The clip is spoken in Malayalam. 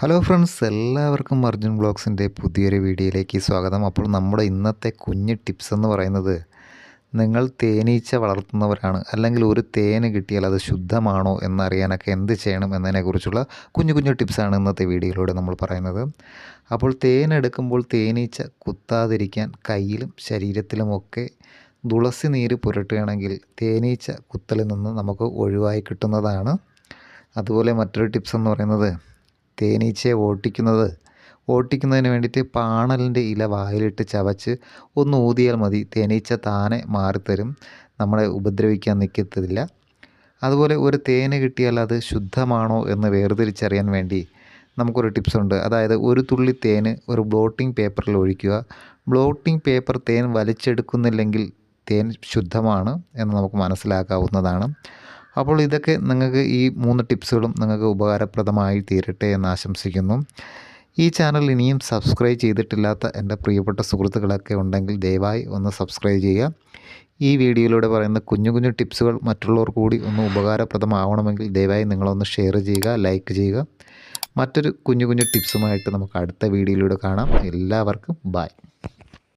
ഹലോ ഫ്രണ്ട്സ് എല്ലാവർക്കും അർജുൻ ബ്ലോഗ്സിന്റെ പുതിയൊരു വീഡിയോയിലേക്ക് സ്വാഗതം. അപ്പോൾ നമ്മുടെ ഇന്നത്തെ കുഞ്ഞ് ടിപ്സ് എന്ന് പറയുന്നത് നിങ്ങൾ തേനീച്ച വളർത്തുന്നവരാണ്. അല്ലെങ്കിൽ ഒരു തേന് കിട്ടിയാൽ അത് ശുദ്ധമാണോ എന്നറിയാനൊക്കെ എന്ത് ചെയ്യണം എന്നതിനെക്കുറിച്ചുള്ള കുഞ്ഞു കുഞ്ഞു ടിപ്സാണ് ഇന്നത്തെ വീഡിയോയിലൂടെ നമ്മൾ പറയുന്നത്. അപ്പോൾ തേനെടുക്കുമ്പോൾ തേനീച്ച കുത്താതിരിക്കാൻ കയ്യിലും ശരീരത്തിലുമൊക്കെ തുളസി നീര് പുരട്ടുകയാണെങ്കിൽ തേനീച്ച കുത്തലിൽ നിന്ന് നമുക്ക് ഒഴിവായി കിട്ടുന്നതാണ്. അതുപോലെ മറ്റൊരു ടിപ്സ് എന്ന് പറയുന്നത് തേനീച്ചയെ ഓട്ടിക്കുന്നത്. ഓട്ടിക്കുന്നതിന് വേണ്ടിയിട്ട് പാണലിന്റെ ഇല വായിലിട്ട് ചവച്ച് ഒന്ന് ഊതിയാൽ മതി. തേനീച്ച താനെ മാറിത്തരും. നമ്മളെ ഉപദ്രവിക്കാൻ നിൽക്കത്തില്ല അതുപോലെ ഒരു തേന് കിട്ടിയാൽ അത് ശുദ്ധമാണോ എന്ന് വേർതിരിച്ചറിയാൻ വേണ്ടി നമുക്കൊരു ടിപ്സ് ഉണ്ട് അതായത് ഒരു തുള്ളി തേന് ഒരു ബ്ലോട്ടിംഗ് പേപ്പറിൽ ഒഴിക്കുക. ബ്ലോട്ടിംഗ് പേപ്പർ തേൻ വലിച്ചെടുക്കുന്നില്ലെങ്കിൽ തേൻ ശുദ്ധമാണ് എന്ന് നമുക്ക് മനസ്സിലാക്കാവുന്നതാണ്. അപ്പോൾ ഇതൊക്കെ നിങ്ങൾക്ക് ഈ മൂന്ന് ടിപ്സുകളും നിങ്ങൾക്ക് ഉപകാരപ്രദമായി തീരട്ടെ എന്ന് ആശംസിക്കുന്നു. ഈ ചാനൽ ഇനിയും സബ്സ്ക്രൈബ് ചെയ്തിട്ടില്ലാത്ത എന്റെ പ്രിയപ്പെട്ട സുഹൃത്തുക്കളൊക്കെ ഉണ്ടെങ്കിൽ ദയവായി ഒന്ന് സബ്സ്ക്രൈബ് ചെയ്യുക. ഈ വീഡിയോയിലൂടെ പറയുന്ന കുഞ്ഞു കുഞ്ഞു ടിപ്സുകൾ മറ്റുള്ളവർ കൂടി ഒന്ന് ഉപകാരപ്രദമാവണമെങ്കിൽ ദയവായി നിങ്ങളൊന്ന് ഷെയർ ചെയ്യുക ലൈക്ക് ചെയ്യുക. മറ്റൊരു കുഞ്ഞു കുഞ്ഞു ടിപ്സുമായിട്ട് നമുക്ക് അടുത്ത വീഡിയോയിലൂടെ കാണാം. എല്ലാവർക്കും ബായ്